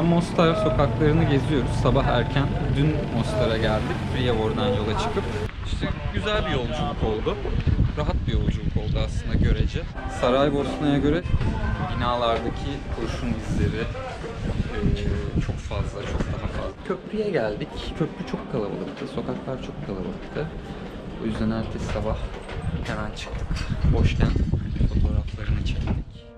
An Mostar sokaklarını geziyoruz. Sabah erken dün Mostar'a geldik. Prijevor'dan yola çıkıp. İşte güzel bir yolculuk oldu. Rahat bir yolculuk oldu aslında görece. Saraybosna'ya göre binalardaki kurşun izleri çok fazla, çok daha fazla. Köprüye geldik. Köprü çok kalabalıktı. Sokaklar çok kalabalıktı. O yüzden ertesi sabah hemen çıktık. Boşken fotoğraflarını çektik.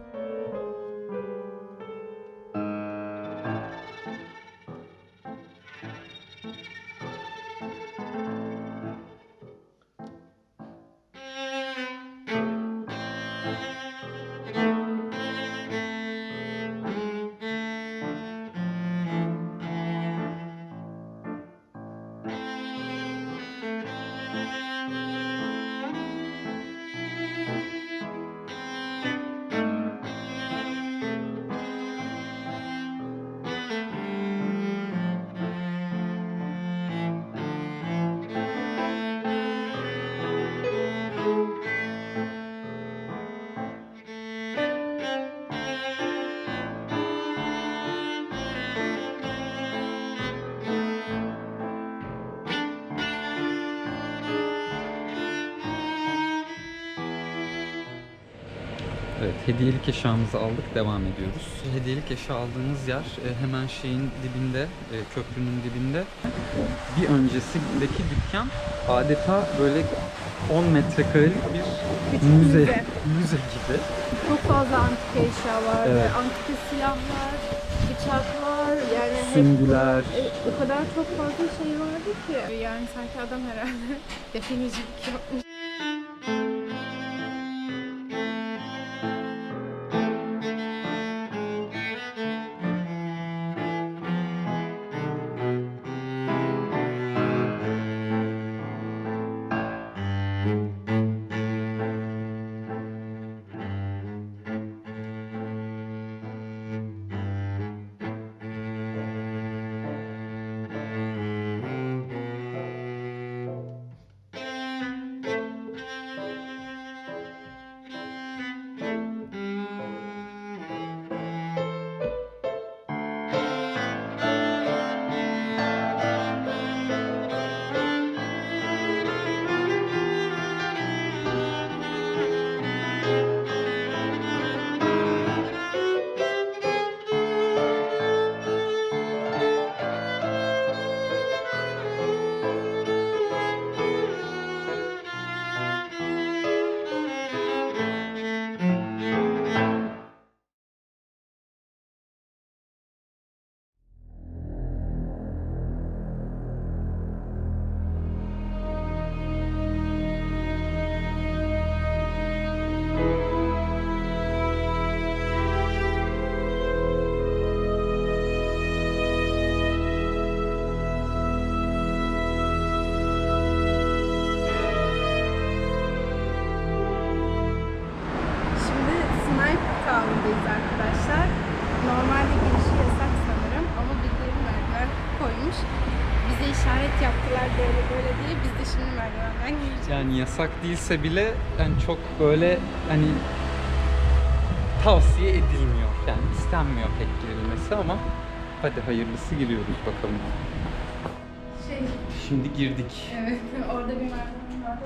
Evet, hediyelik eşyamızı aldık, devam ediyoruz. Hediyelik eşya aldığımız yer e, hemen şeyin dibinde, e, köprünün dibinde. Bir öncesindeki dükkan adeta böyle 10 metrekarelik bir Küçük müze, müze. müze gibi. Çok fazla antika eşya var. Evet. Antika silahlar, bıçaklar. Yani hep- Süngüler. E, o kadar çok fazla şey vardı ki. Yani sanki adam herhalde definicilik yapmış. Normalde girişi yasak sanırım ama birileri merdiven koymuş. Bize işaret yaptılar böyle böyle diye. Biz de şimdi merdivenden gireceğiz. Yani yasak değilse bile yani çok böyle hani tavsiye edilmiyor. Yani istenmiyor pek girilmesi ama hadi hayırlısı giriyoruz bakalım. Şey, Şimdi girdik. evet orada bir merdiven vardı.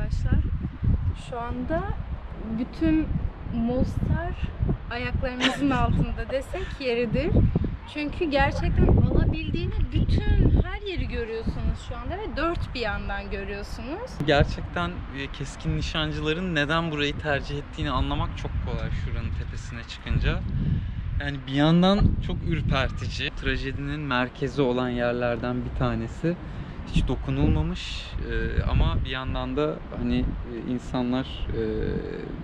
Arkadaşlar. Şu anda bütün Mostar ayaklarımızın altında desek yeridir. Çünkü gerçekten alabildiğini bütün her yeri görüyorsunuz şu anda ve dört bir yandan görüyorsunuz. Gerçekten e, keskin nişancıların neden burayı tercih ettiğini anlamak çok kolay şuranın tepesine çıkınca. Yani bir yandan çok ürpertici. Trajedinin merkezi olan yerlerden bir tanesi. Hiç dokunulmamış e, ama bir yandan da hani e, insanlar e,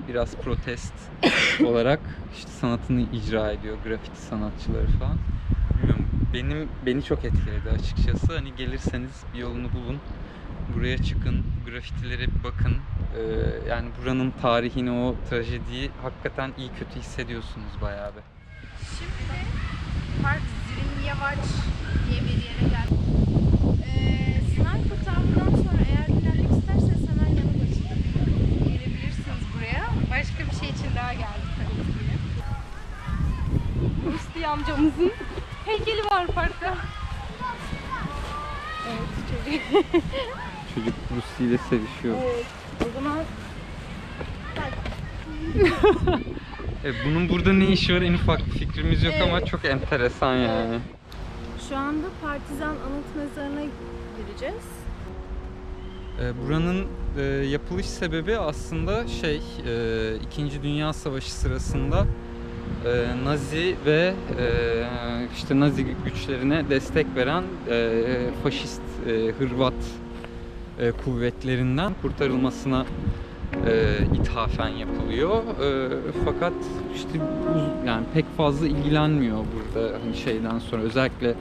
biraz protest olarak işte sanatını icra ediyor. Grafiti sanatçıları falan. Bilmiyorum, benim beni çok etkiledi açıkçası. Hani gelirseniz bir yolunu bulun. Buraya çıkın, grafitilere bir bakın. Ee, yani buranın tarihini, o trajediyi hakikaten iyi kötü hissediyorsunuz bayağı bir. Şimdi Park Zrinjevac diye bir yere geldik. Sniper Tower'dan sonra eğer dinlenmek isterseniz hemen yanı başında gelebilirsiniz buraya. Başka bir şey için daha geldik tabii ki. Musti amcamızın heykeli var parkta. Evet çocuk. Çocuk Rusya ile sevişiyor. Evet. O zaman E, bunun burada ne işi var en ufak bir fikrimiz yok ama Evet. çok enteresan yani. şu anda Partizan Anıt Mezarı'na gireceğiz. E, buranın e, yapılış sebebi aslında şey, e, İkinci Dünya Savaşı sırasında e, Nazi ve işte Nazi güçlerine destek veren faşist Hırvat kuvvetlerinden kurtarılmasına e, ithafen yapılıyor. E, fakat işte yani pek fazla ilgilenmiyor burada hani şeyden sonra özellikle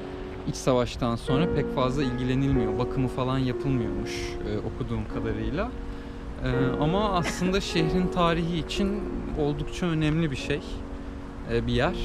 iç savaştan sonra pek fazla ilgilenilmiyor. Bakımı falan yapılmıyormuş e, okuduğum kadarıyla. E, ama aslında şehrin tarihi için oldukça önemli bir şey. E, bir yer.